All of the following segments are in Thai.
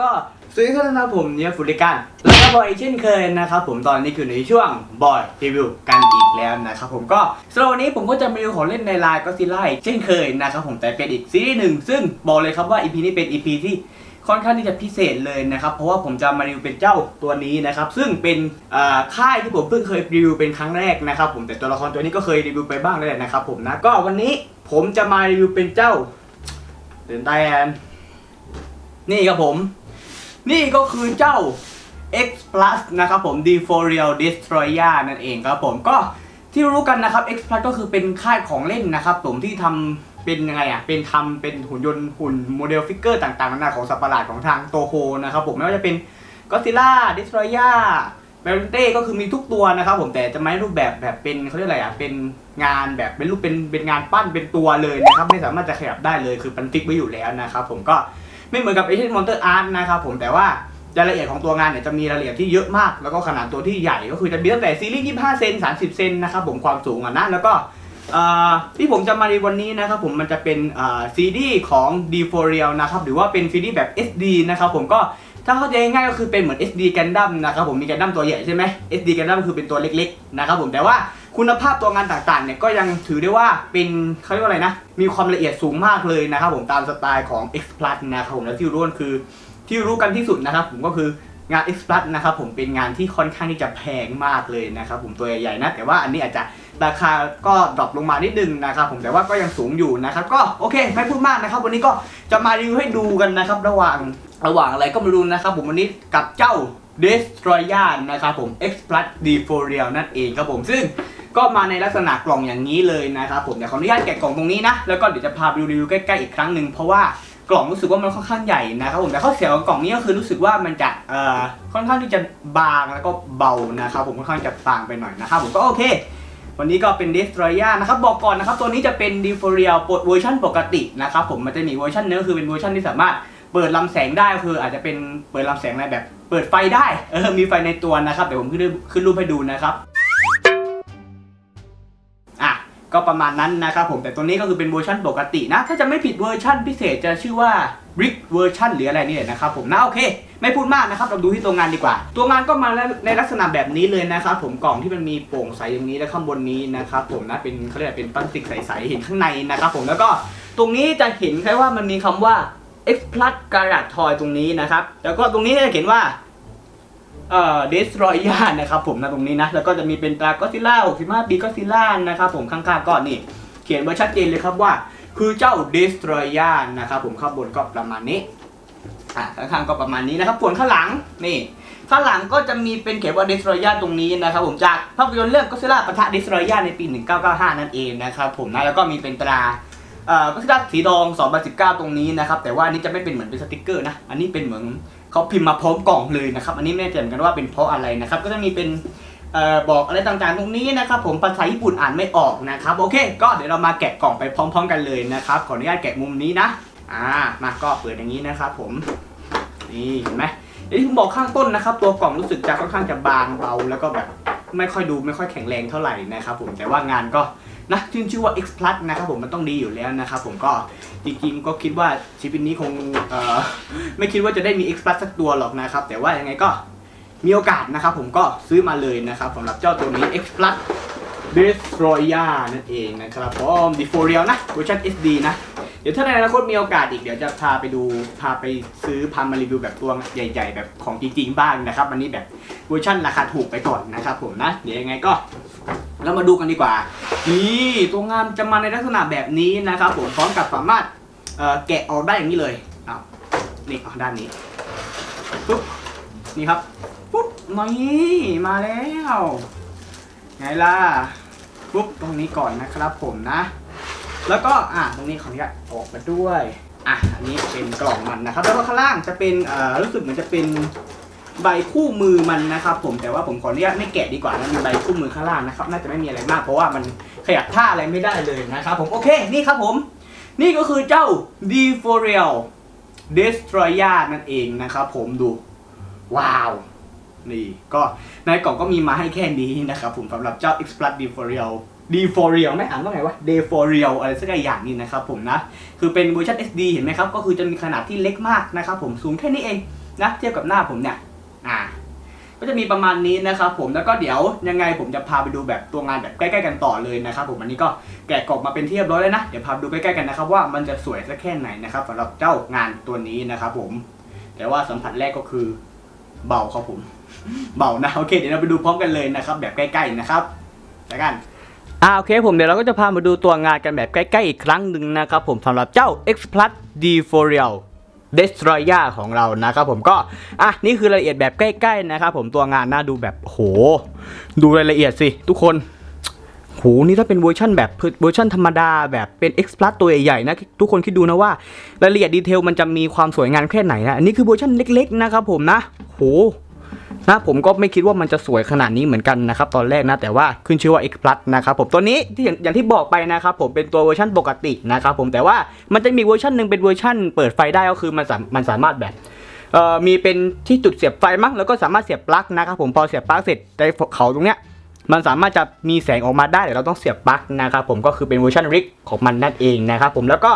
ก็สวัสดีครับนะครับผมเนี่ยฟุริกันแล้วก็บอยเช่นเคยนะครับผมตอนนี้คือในช่วงบอยรีวิวกันอีกแล้วนะครับผมก็สำหรับวันนี้ผมก็จะมารีวิวของเล่นในไลน์ก็ซิล่าเช่นเคยนะครับผมแต่เป็นอีกซีรีส์หนึ่งซึ่งบอกเลยครับว่า EP นี้เป็น EP ที่ค่อนข้างที่จะพิเศษเลยนะครับ เพราะว่าผมจะมารีวิวเป็นเจ้าตัวนี้นะครับ ซึ่งเป็นอ่าค่ายที่ผมเพิ่งเคยรีวิวเป็นครั้งแรกนะครับผมแต่ตัวละครตัวนี้ก็เคยรีวิวไปบ้างแล้วแหละนะครับผมนะก็วันนี้ผมจะมารีวิวเป็นเจ้าเดินไตแอนนี่ครับผม นี่ก็คือเจ้า X Plus นะครับผม d f o r i a l Destroyer นั่นเองครับผมก็ที่รู้กันนะครับ X Plus ก็คือเป็นค่ายของเล่นนะครับผมที่ทำเป็นยังไงอะ เป็นทำเป็นหุ่นยนต์หุ่นโมเดลฟิกเกอร์ต่างๆนานาของสัตว์ประหลาดของทางโตโฮนะครับผมไม่ว่าจะเป็น Godzilla Destroyer เบลนเต้ก็คือมีทุกตัวนะครับผมแต่จะไม่รูปแบบแบบเป็นเขาเรียกอะไรอะเป็นงานแบบเป็นรูปเป็นเป็นงานปั้นเป็นตัวเลยนะครับไม่สามารถจะขยับได้เลยคือมันฟิกไว้อยู่แล้วนะครับผมก็ ไม่เหมือนกับ Asian Monster Art นะครับผมแต่ว่ารายละเอียดของตัวงานเนี่ยจะมีรายละเอียดที่เยอะมาก แล้วก็ขนาดตัวที่ใหญ่ก็คือจะมีตั้งแต่ซีรีส์25 เซน 30 เซนนะครับผมความสูงอะนะแล้วก็ที่ผมจะมาในวันนี้นะครับผมมันจะเป็นซีดีของ d 4 r e a l นะครับหรือว่าเป็นซีดีแบบ SD นะครับผมก็ ถ้าเข้าใจง่ายก็คือเป็นเหมือน SD Gundam นะครับผมมี Gundam ตัวใหญ่ใช่ไหม SD Gundam คือเป็นตัวเล็กๆนะครับผมแต่ว่าคุณภาพตัวงานต่างๆเนี่ยก็ยังถือได้ว่าเป็นเขาเรียกว่าอะไรนะ มีความละเอียดสูงมากเลยนะครับผมตามสไตล์ของ X Plus นะครับผมและที่รู้กันคือ ที่รู้กันที่สุดนะครับผมก็คืองาน X Plus นะครับผมเป็นงานที่ค่อนข้างที่จะแพงมากเลยนะครับผมตัวใหญ่ๆนะแต่ว่าอันนี้อาจจะ ราคาก็ดรอปลงมานิดนึงนะครับผมแต่ว่าก็ยังสูงอยู่นะครับก็โอเคไม่พูดมากนะครับ วันนี้ก็จะมารีวิวให้ดูกันนะครับระหว่างระหว่างอะไรก็ไม่รู้นะครับ ผมวันนี้กับเจ้า Destroyer นะครับผม X Plus d 4 Real นั่นเองครับผมซึ่งก็มาในลักษณะกล่องอย่างนี้เลยนะครับผมเดี๋ยวขออนุญาตแกะกล่องตรงนี้นะ แล้วก็เดี๋ยวจะพาไปดูรีวิวใกล้ๆอีกครั้งหนึ่งเพราะว่ากล่องรู้สึกว่ามันค่อนข้างใหญ่นะครับผมแต่ข้อเสียของกล่องนี้ก็คือรู้สึกว่ามันจะเอ่อค่อนข้างที่จะบางแล้วก็เบานะครับผมค่อนข้างจะบางไปหน่อยนะครับผมก็โอเค วันนี้ก็เป็นเดสตรอยานะครับบอกก่อนนะครับตัวนี้จะเป็น d e f o r i a l เวอร์ชันปกตินะครับผมมันจะมีเวอร์ชันเนื้อคือเป็นเวอร์ชันที่สามารถเปิดลำแสงได้คืออาจจะเป็นเปิดลำแสงอะไรแบบ เปิดไฟได้เออมีไฟในตัวนะครับเดี๋ยวผมขึ้นรูปขึ้นรูปให้ดูนะครับ ก็ประมาณนั้นนะครับผมแต่ตัวนี้ก็คือเป็นเวอร์ชันปกตินะ ถ้าจะไม่ผิดเวอร์ชันพิเศษจะชื่อว่า Brick เวอร์ชันหรืออะไรนี่แหละนะครับผมนะโอเค ไม่พูดมากนะครับ เราดูที่ตัวงานดีกว่า ตัวงานก็มาในลักษณะแบบนี้เลยนะครับผมกล่องที่มันมีโปร่งใสอย่างนี้และข้างบนนี้นะครับผมนะเป็นเขาเรียกเป็นพลาสติกใสๆเห็นข้างในนะครับผมแล้วก็ตรงนี้จะเห็นแค่ว่ามันมีคำว่า X Plus Garage Toy ตรงนี้นะครับแล้วก็ตรงนี้จะเขียนว่า เอ่อเดสรอยานะครับผมนะตรงนี้นะ แล้วก็จะมีเป็นตราก็ซิล่า65ปีก็ซิล่านะครับผมข้างๆก็นี่ เขียนไว้ชัดเจนเลยครับว่า คือเจ้าเดสรอยานะครับผมข้างบนก็ประมาณนี้อะข้างๆก็ประมาณนี้นะครับส่วนข้างหลังนี่ข้างหลังก็จะมีเป็นเขียนว่าเดสรอยาตรงนี้นะครับผมจากภาพยนตร์เรื่องก็ซิล่าปะทะเดสรอยาในปี 1995 นั่นเองนะครับผมนะแล้วก็มีเป็นตราเอ่อก็ซิล่าสีทอง 2019 ตรงนี้นะครับ แต่ว่านนี้จะไม่เป็นเหมือนเป็นสติกเกอร์นะ อันนี้เป็นเหมือน เขาพิมพ์มาพร้อมกล่องเลยนะครับ อันนี้ไม่แน่ใจเหมือนกันว่าเป็นเพราะอะไรนะครับ ก็จะมีเป็นออบอกอะไรต่างๆ ตรงนี้นะครับผมภาษาญี่ปุ่นอ่านไม่ออกนะครับ โอเค ก็เดี๋ยวเรามาแกะกล่องไปพร้อม ๆ กันเลยนะครับ ขออนุญาตแกะมุมนี้นะ อ่า มาก็เปิดอย่างนี้นะครับผม นี่เห็นไหมอย่างที่ผมบอกข้างต้นนะครับ ตัวกล่องรู้สึกจะค่อนข้างจะบางเบาแล้วก็แบบไม่ค่อยดูไม่ค่อยแข็งแรงเท่าไหร่นะครับผม แต่ว่างานก็ นะชื่ชื่อว่า X Plus นะครับผมมันต้องดีอยู่แล้วนะครับผมก็จริงๆก็คิดว่าชีวิตนี้คงเอ่อไม่คิดว่าจะได้มี X Plus สักตัวหรอกนะครับ แต่ว่ายังไงก็มีโอกาสนะครับผมก็ซื้อมาเลยนะครับสำหรับเจ้าตัวนี้ X Plus Destroyer นั่นเองนะครับผม d 4 Real นะเวอร์ชัน SD นะ เดี๋ยวถ้าในอนาคตมีโอกาสอีกเดี๋ยวจะพาไปดูพาไปซื้อพามารีวิวแบบตัวใหญ่ ๆ แบบของจริงๆบ้างนะครับอันนี้แบบเวอร์ชันราคาถูกไปก่อนนะครับผมนะ เดี๋ยวยังไงก็ เรามาดูกันดีกว่า นี่ตัวงานจะมาในลักษณะแบบนี้นะครับผมพร้อมกับสามารถเอ่อแกะออกได้อย่างนี้เลยอ้าวนี่เอด้านนี้ปุ๊บนี่ครับปุ๊บนี่มาแล้วไงล่ะปุ๊บตรงนี้ก่อนนะครับผมนะ แล้วก็อะตรงนี้ขออนุญาตออกมาด้วยอะอันนี้เป็นกล่องมันนะครับ แล้วก็ข้างล่างจะเป็นเอ่อรู้สึกเหมือนจะเป็น ใบคู่มือมันนะครับ ผมแต่ว่าผมขออนุญาตไม่แกะดีกว่านะมีใบคู่มือข้างล่างนะครับ น่าจะไม่มีอะไรมากเพราะว่ามันขยับท่าอะไรไม่ได้เลยนะครับ ผมโอเคนี่ครับผม นี่ก็คือเจ้า d 4 r e a l Destroyer นั่นเองนะครับ ผมดู ว้าวนี่ก็ในกล่องก็มีมาให้แค่นี้นะครับ ผมสำหรับเจ้า X Plus d 4 r e a l d 4 r e a l ไม่อ่านว่าไงวะ d 4 r e a l อะไรสักอย่างนี่นะครับผมนะ คือเป็นเวอร์ชัน SD เห็นไหมครับ ก็คือจะมีขนาดที่เล็กมากนะครับผมสูงแค่นี้เองนะเทียบกับหน้าผมเนี่ย อ่าก็จะมีประมาณนี้นะครับผมแล้วก็เดี๋ยวยังไงผมจะพาไปดูแบบตัวงานแบบใกล้ๆกันต่อเลยนะครับผมอันนี้ก็แกะกรอบมาเป็นที่เรียบร้อยแล้วนะเดี๋ยวพาไปดูใกล้ๆกันนะครับว่ามันจะสวยสักแค่ไหนนะครับสำหรับเจ้างานตัวนี้นะครับผม แต่ว่าสัมผัสแรกก็คือเบาครับผม เบานะโอเคเดี๋ยวเราไปดูพร้อมกันเลยนะครับ แบบใกล้ๆนะครับแล้วกันอ่าโอเคผมเดี๋ยวเราก็จะพามาดูตัวงานกันแบบใกล้ๆอีกครั้งหนึ่งนะครับผมสำหรับเจ้า X Plus D f o r i a l Destroyer ของเรานะครับผมก็ อะ นี่คือรายละเอียดแบบใกล้ ๆ นะครับผมตัวงานน่าดูแบบโห ดูรายละเอียดสิ ทุกคนโหนี่ถ้าเป็นเวอร์ชันแบบเวอร์ชันธรรมดาแบบเป็น X Plus ตัวใหญ่ๆนะ ทุกคนคิดดูนะว่ารายละเอียดดีเทลมันจะมีความสวยงามแค่ไหนนะ อันนี้คือเวอร์ชันเล็ก ๆ นะครับผมนะโห นะผมก็ไม่คิดว่ามันจะสวยขนาดนี้เหมือนกันนะครับตอนแรกนะแต่ว่าขึ้นชื่อว่า X Plus นะครับผมตัวนี้ที่อย่างที่บอกไปนะครับผมเป็นตัวเวอร์ชันปกตินะครับผมแต่ว่ามันจะมีเวอร์ชันหนึ่งเป็นเวอร์ชันเปิดไฟได้ก็คือมันสามันสามารถแบบเอ่อมีเป็นที่จุดเสียบไฟมั้งแล้วก็สามารถเสียบปลั๊กนะครับผมพอเสียบปลั๊กเสร็จในเขาตรงเนี้ยมันสามารถจะมีแสงออกมาได้แต่เราต้องเสียบปลั๊กนะครับผมก็คือเป็นเวอร์ชันริกของมันนั่นเองนะครับผมแล้วก็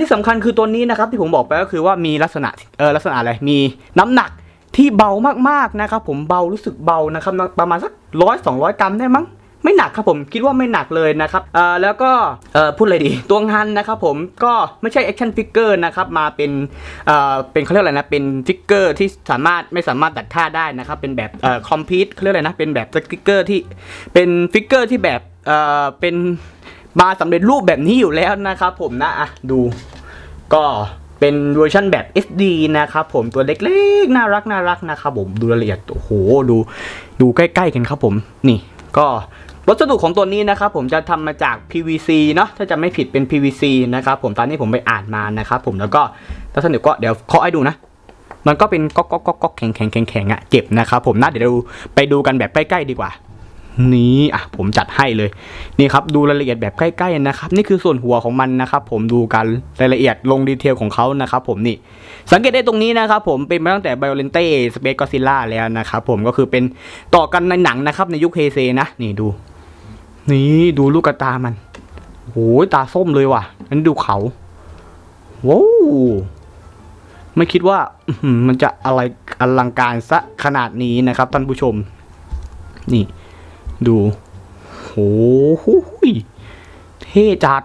ที่สำคัญคือตัวนี้นะครับที่ผมบอกไปก็คือว่ามีลักษณะเออลักษณะอะไรมีน้ำหนัก ที่เบามากๆนะครับผมเบารู้สึกเบานะครับประมาณสักร้อยสองร้อยกรัมได้มั้งไม่หนักครับผมคิดว่าไม่หนักเลยนะครับเอ่อแล้วก็เอ่อพูดอะไรดีตัวงานนะครับผมก็ไม่ใช่แอคชั่นฟิกเกอร์นะครับมาเป็นเอ่อเป็นเขาเรียกอะไรนะเป็นฟิกเกอร์ที่สามารถไม่สามารถตัดค่าได้นะครับเป็นแบบเอ่อคอมพิวต์เขาเรียกอะไรนะเป็นแบบสติกเกอร์ที่เป็นฟิกเกอร์ที่แบบเอ่อเป็นมาสำเร็จรูปแบบนี้อยู่แล้วนะครับผมนะอะดูก็ เป็นเวอร์ชันแบบ SD นะครับผมตัวเล็กๆ น่ารักน่ารักนะครับผมดูรายละเอียดโอ้โหดูดูใกล้ๆกันครับผมนี่ก็วัสดุของตัวนี้นะครับผมจะทำมาจาก PVC เนาะถ้าจะไม่ผิดเป็น PVC นะครับผมตอนนี้ผมไปอ่านมานะครับผมแล้วก็ลักษณะก็เดี๋ยวเคาะให้ดูนะ มันก็เป็นก๊อกก๊อกก๊อกก๊อกแข็งแข็งแข็งแข็งอะเจ็บนะครับผมนะเดี๋ยวเราไปดูกันแบบใกล้ๆดีกว่า นี่อะผมจัดให้เลยนี่ครับดูรายละเอียดแบบใกล้ๆนะครับ นี่คือส่วนหัวของมันนะครับ ผมดูกันรายละเอียดลงดีเทลของเขานะครับผมนี่สังเกตได้ตรงนี้นะครับผมเป็นมาตั้งแต่ Violente Space Godzilla แล้วนะครับผมก็คือเป็นต่อกันในหนังนะครับในยุคเฮเซนะนี่ดู นี่ดูลูกตามันโอ้ยตาส้มเลยว่ะอันนี้ดูเขาว้าวไม่คิดว่ามันจะอะไรอลังการซะขนาดนี้นะครับท่านผู้ชม นี่ ดูโอ้โหยเท่จัด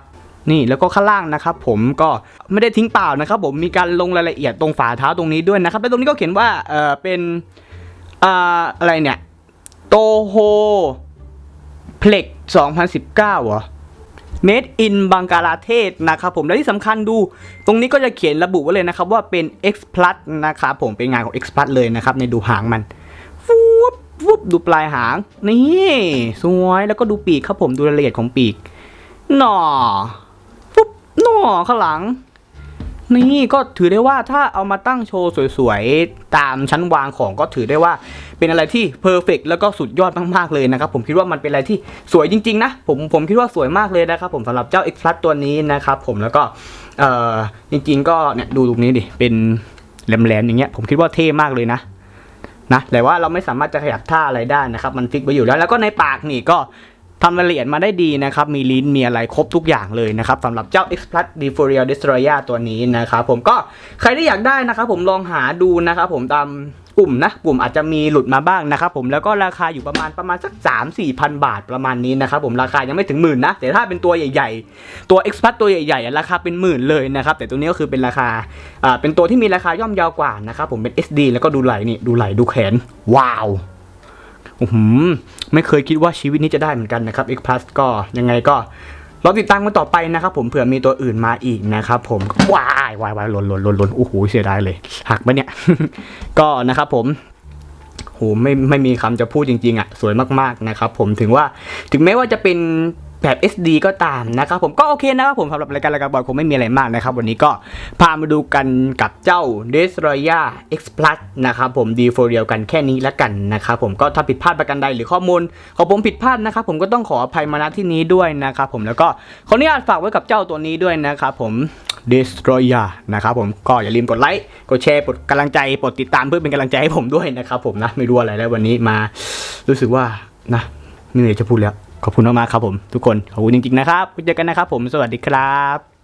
นี่แล้วก็ข้างล่างนะครับผมก็ไม่ได้ทิ้งเปล่านะครับ ผมมีการลงรายละเอียดตรงฝาเท้าตรงนี้ด้วยนะครับแล้วตรงนี้ก็เขียนว่าเออเป็นอ่าอะไรเนี่ยโตโฮเพล็ก2019เหรอ Made in บังกลาเทศนะครับผมและที่สำคัญดู ตรงนี้ก็จะเขียนระบุไว้เลยนะครับว่าเป็น X Plus นะครับผมเป็นงานของ X Plus เลยนะครับในดูหางมัน ดูปลายหาง นี่สวยแล้วก็ดูปีกครับผมดูรายละเอียดของปีกหน่อปุ๊บหน่อข้างหลัง นี่ก็ถือได้ว่าถ้าเอามาตั้งโชว์สวยๆ ตามชั้นวางของก็ถือได้ว่าเป็นอะไรที่เพอร์เฟกแล้วก็สุดยอดมากๆเลยนะครับ ผมคิดว่ามันเป็นอะไรที่สวยจริง ๆ นะ ผมผมคิดว่าสวยมากเลยนะครับ ผมสำหรับเจ้า X Plus ตัวนี้นะครับผมแล้วก็เออจริง ๆ ก็เนี่ยดูตรงนี้ดิเป็นแหลมๆอย่างเงี้ยผมคิดว่าเท่มากเลยนะ นะแต่ว่าเราไม่สามารถจะขยับท่าอะไรได้นะครับ มันฟิกไว้อยู่แล้ว แล้วก็ในปากนี่ก็ทำรายละเอียดมาได้ดีนะครับ มีลิ้นมีอะไรครบทุกอย่างเลยนะครับสำหรับเจ้า X Plus d e f o r i a l Destroyer ตัวนี้นะครับผมก็ใครที่อยากได้นะครับผมลองหาดูนะครับผมตาม กลุ่มนะกลุ่มอาจจะมีหลุดมาบ้างนะครับผมแล้วก็ราคาอยู่ประมาณประมาณสัก 3 4พันบาทประมาณนี้นะครับผมราคายังไม่ถึงหมื่นนะ แต่ถ้าเป็นตัวใหญ่ๆ ตัว X Plus ตัวใหญ่ๆอะราคาเป็นหมื่นเลยนะครับแต่ตัวนี้ก็คือเป็นราคาอ่าเป็นตัวที่มีราคาย่อมเยาวกว่านะครับผมเป็น SD แล้วก็ดูไหลนี่ดูไหลดูแขน ว้าวอื้หือไม่เคยคิดว่าชีวิตนี้จะได้เหมือนกันนะครับ X Plus ก็ยังไงก็ ราติดตามกันต่อไปนะครับผมเผื่อมีตัวอื่นมาอีกนะครับผมว้ายวายวายหล่นหล่นหล่นหล่นโอ้โหเสียดายเลย หักไหมเนี่ย ก็นะครับผมโหไม่ไม่มีคำจะพูดจริงๆอะ สวยมากๆนะครับผมถึงว่าถึงแม้ว่าจะเป็น แบบ SD ก็ตามนะครับผมก็โอเคนะครับผมสำหรับรายการรายการบอลคงไม่มีอะไรมากนะครับ วันนี้ก็พามาดูกันกับเจ้า Destroyer X Plus นะครับผมดีโฟเรียกันแค่นี้แล้วกันนะครับผมก็ถ้าผิดพลาดประการใดหรือข้อมูลของผมผิดพลาดนะครับผมก็ต้องขออภัยมาณที่นี้ด้วยนะครับผมแล้วก็ขออนุญาตฝากไว้กับเจ้าตัวนี้ด้วยนะครับผม Destroyer นะครับผมก็อย่าลืมกดไลค์กดแชร์กดกำลังใจกดติดตามเพื่อเป็นกำลังใจให้ผมด้วยนะครับผมนะไม่รู้อะไรแล้ววันนี้มา รู้สึกว่านะไม่มีอะไรจะพูดแล้ว ขอบคุณมากๆครับผมทุกคนขอบคุณจริงๆนะครับเจอกันนะครับผมสวัสดีครับ